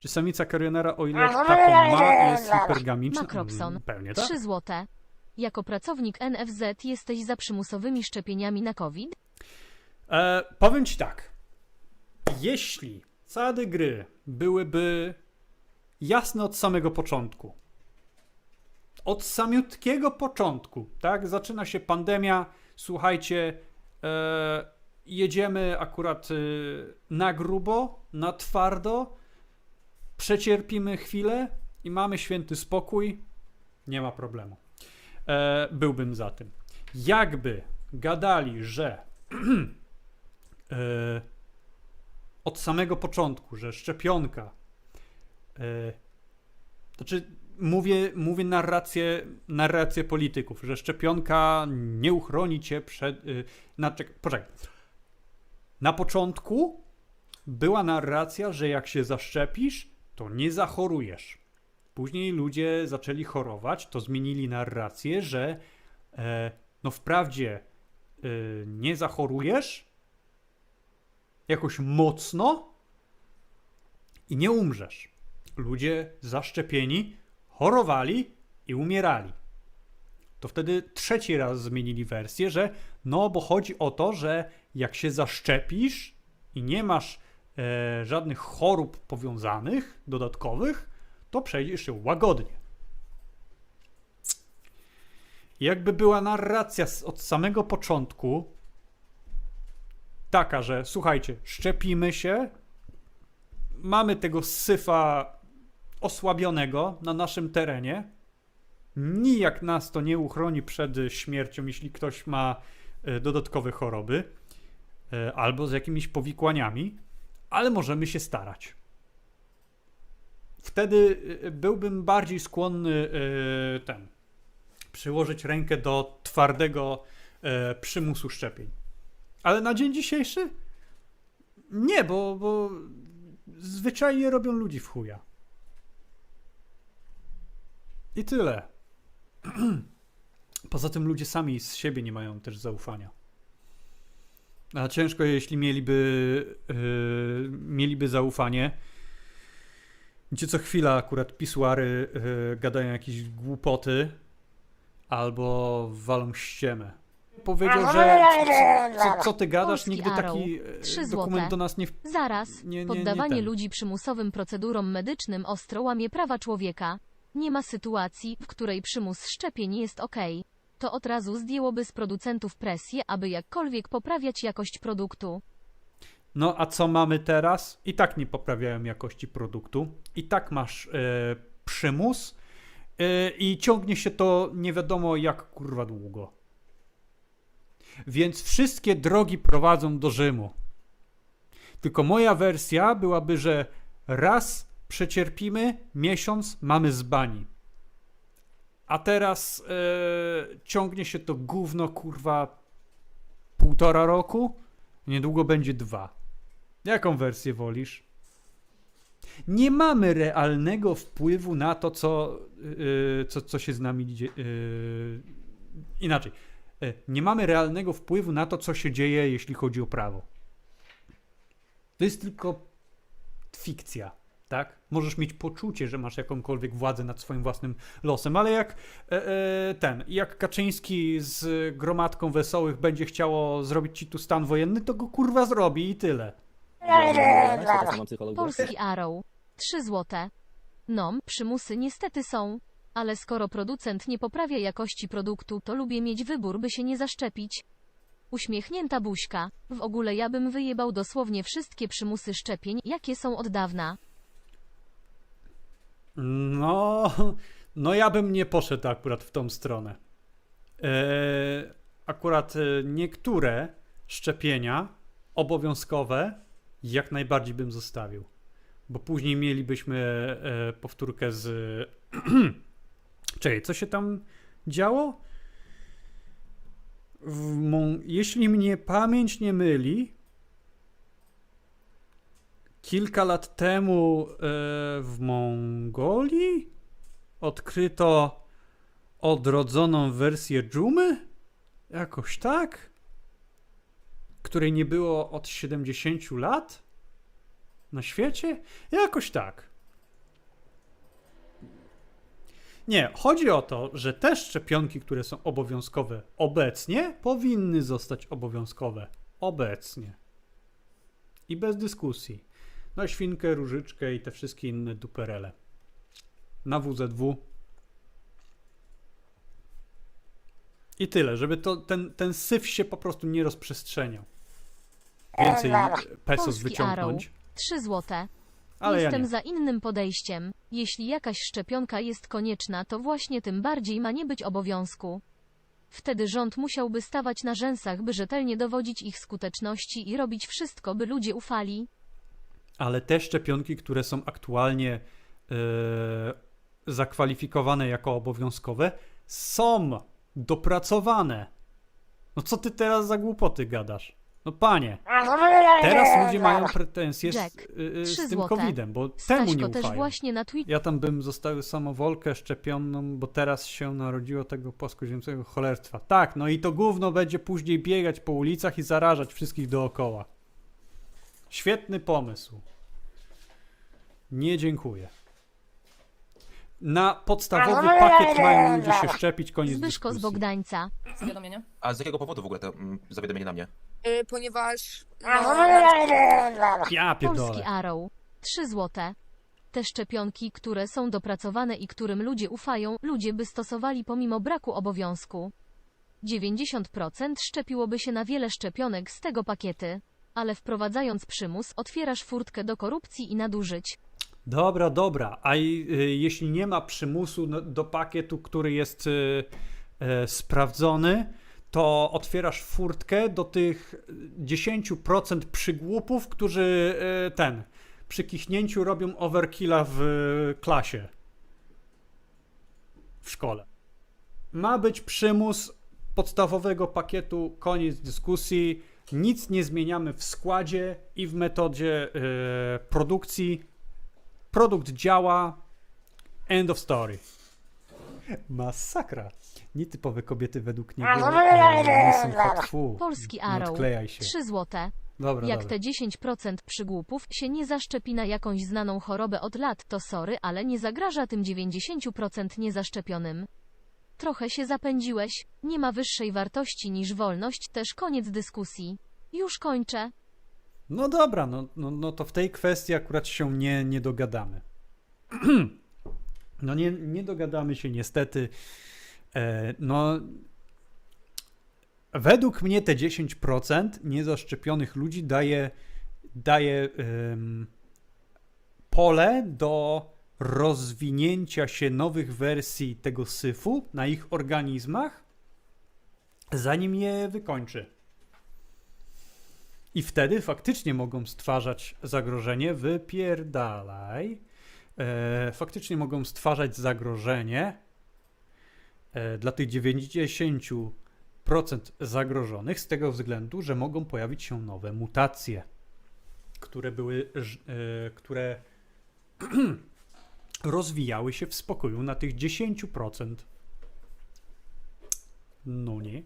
Czy samica karionera, o ile taką ma, jest hipergamiczna? Makropson. Mm, Pewnie tak. 3 złote. Jako pracownik NFZ jesteś za przymusowymi szczepieniami na COVID? E, powiem ci tak. Jeśli zasady gry byłyby jasne od samego początku, od samiutkiego początku, tak? Zaczyna się pandemia, słuchajcie, e, jedziemy akurat e, na grubo, na twardo, przecierpimy chwilę i mamy święty spokój, nie ma problemu. E, byłbym za tym. Jakby gadali, że e, od samego początku, że szczepionka, e, znaczy mówię, mówię narrację, narrację polityków, że szczepionka nie uchroni cię przed. E, na, czek, poczekaj. Na początku była narracja, że jak się zaszczepisz, to nie zachorujesz. Później ludzie zaczęli chorować, to zmienili narrację, że e, no wprawdzie e, nie zachorujesz jakoś mocno i nie umrzesz. Ludzie zaszczepieni chorowali i umierali. To wtedy trzeci raz zmienili wersję, że no bo chodzi o to, że jak się zaszczepisz i nie masz e, żadnych chorób powiązanych, dodatkowych, to przejdziesz się łagodnie. Jakby była narracja od samego początku taka, że słuchajcie, szczepimy się, mamy tego syfa osłabionego na naszym terenie, nijak nas to nie uchroni przed śmiercią, jeśli ktoś ma e, dodatkowe choroby e, albo z jakimiś powikłaniami, ale możemy się starać. Wtedy e, byłbym bardziej skłonny e, ten przyłożyć rękę do twardego przymusu szczepień. Ale na dzień dzisiejszy nie, bo, bo zwyczajnie robią ludzi w chuja. I tyle. Poza tym ludzie sami z siebie nie mają też zaufania. A ciężko, jeśli mieliby, yy, mieliby zaufanie. Gdzie co chwila akurat pisuary yy, gadają jakieś głupoty albo walą ściemę. Powiedział, że co, co, ty gadasz, Polski nigdy Arrow. taki e, Trzy dokument złote. do nas nie... w- Zaraz. Nie, nie, nie Poddawanie ten. ludzi przymusowym procedurom medycznym ostro łamie prawa człowieka. Nie ma sytuacji, w której przymus szczepień jest ok. To od razu zdjęłoby z producentów presję, aby jakkolwiek poprawiać jakość produktu. No a co mamy teraz? I tak nie poprawiają jakości produktu. I tak masz e, przymus e, i ciągnie się to nie wiadomo jak kurwa długo. Więc wszystkie drogi prowadzą do Rzymu. Tylko moja wersja byłaby, że raz przecierpimy, miesiąc mamy z bani. A teraz e, ciągnie się to gówno kurwa półtora roku. Niedługo będzie dwa. Jaką wersję wolisz? Nie mamy realnego wpływu na to, co, yy, co, co się z nami dzieje. Yy, inaczej. Yy, nie mamy realnego wpływu na to, co się dzieje, jeśli chodzi o prawo. To jest tylko fikcja, tak? Możesz mieć poczucie, że masz jakąkolwiek władzę nad swoim własnym losem, ale jak e, e, ten, jak Kaczyński z gromadką wesołych będzie chciało zrobić ci tu stan wojenny, to go kurwa zrobi i tyle. Polski Arrow. 3 złote. Nom, przymusy niestety są. Ale skoro producent nie poprawia jakości produktu, to lubię mieć wybór, by się nie zaszczepić. Uśmiechnięta buźka. W ogóle ja bym wyjebał dosłownie wszystkie przymusy szczepień, jakie są od dawna. No, no ja bym nie poszedł akurat w tą stronę. E, akurat e, niektóre szczepienia obowiązkowe jak najbardziej bym zostawił. Bo później mielibyśmy e, powtórkę z. Czekaj, co się tam działo? Jeśli mnie pamięć nie myli, kilka lat temu e, w Mongolii odkryto odrodzoną wersję dżumy? Jakoś tak? Której nie było od 70 lat? Na świecie? Jakoś tak. Nie, chodzi o to, że te szczepionki, które są obowiązkowe obecnie, powinny zostać obowiązkowe obecnie. I bez dyskusji. Na świnkę, różyczkę i te wszystkie inne duperele. Na WZW. I tyle, żeby to, ten, ten syf się po prostu nie rozprzestrzeniał. Więcej pesos Polski wyciągnąć. 3 złote. Ale ja Jestem nie. za innym podejściem. Jeśli jakaś szczepionka jest konieczna, to właśnie tym bardziej ma nie być obowiązku. Wtedy rząd musiałby stawać na rzęsach, by rzetelnie dowodzić ich skuteczności i robić wszystko, by ludzie ufali. Ale te szczepionki, które są aktualnie e, zakwalifikowane jako obowiązkowe, są dopracowane. No co ty teraz za głupoty gadasz? No panie, teraz ludzie mają pretensje z, Jack, y, y, trzy z tym covidem, bo temu nie Staśko ufają. też właśnie na Twitterze Ja tam bym zostawił samowolkę szczepioną, bo teraz się narodziło tego płaskoziemskiego cholerstwa. Tak, no i to gówno będzie później biegać po ulicach i zarażać wszystkich dookoła. Świetny pomysł. Nie dziękuję. Na podstawowy pakiet mają ludzie się szczepić, koniec Zbyszko z dyskusji. Bogdańca. Zawiadomienie? A z jakiego powodu w ogóle to mm, zawiadomienie na mnie? Y, ponieważ no, Ja Polski pierdolę. Arrow. 3 złote. Te szczepionki, które są dopracowane i którym ludzie ufają, ludzie by stosowali pomimo braku obowiązku. 90% szczepiłoby się na wiele szczepionek z tego pakiety. Ale wprowadzając przymus, otwierasz furtkę do korupcji i nadużyć. Dobra, dobra. A y, jeśli nie ma przymusu no, do pakietu, który jest y, y, sprawdzony, to otwierasz furtkę do tych 10% przygłupów, którzy ten przy kichnięciu robią overkilla w klasie. W szkole. Ma być przymus podstawowego pakietu, koniec dyskusji. Nic nie zmieniamy w składzie i w metodzie y, produkcji. Produkt działa. End of story. Masakra. Nietypowe kobiety według niego e, Polski Arrow. odklejaj się. 3 złote. Dobra, Jak dobra. te 10% przygłupów się nie zaszczepi na jakąś znaną chorobę od lat, to sorry, ale nie zagraża tym 90% niezaszczepionym. Trochę się zapędziłeś, nie ma wyższej wartości niż wolność, też koniec dyskusji. Już kończę. No dobra, no, no, no to w tej kwestii akurat się nie, nie dogadamy. no nie, nie dogadamy się niestety. E, no według mnie te 10% niezaszczepionych ludzi daje, daje em, pole do rozwinięcia się nowych wersji tego syfu na ich organizmach, zanim je wykończy. I wtedy faktycznie mogą stwarzać zagrożenie. Wypierdalaj. E, faktycznie mogą stwarzać zagrożenie e, dla tych 90% zagrożonych z tego względu, że mogą pojawić się nowe mutacje, które były, e, które rozwijały się w spokoju na tych 10%. No nie.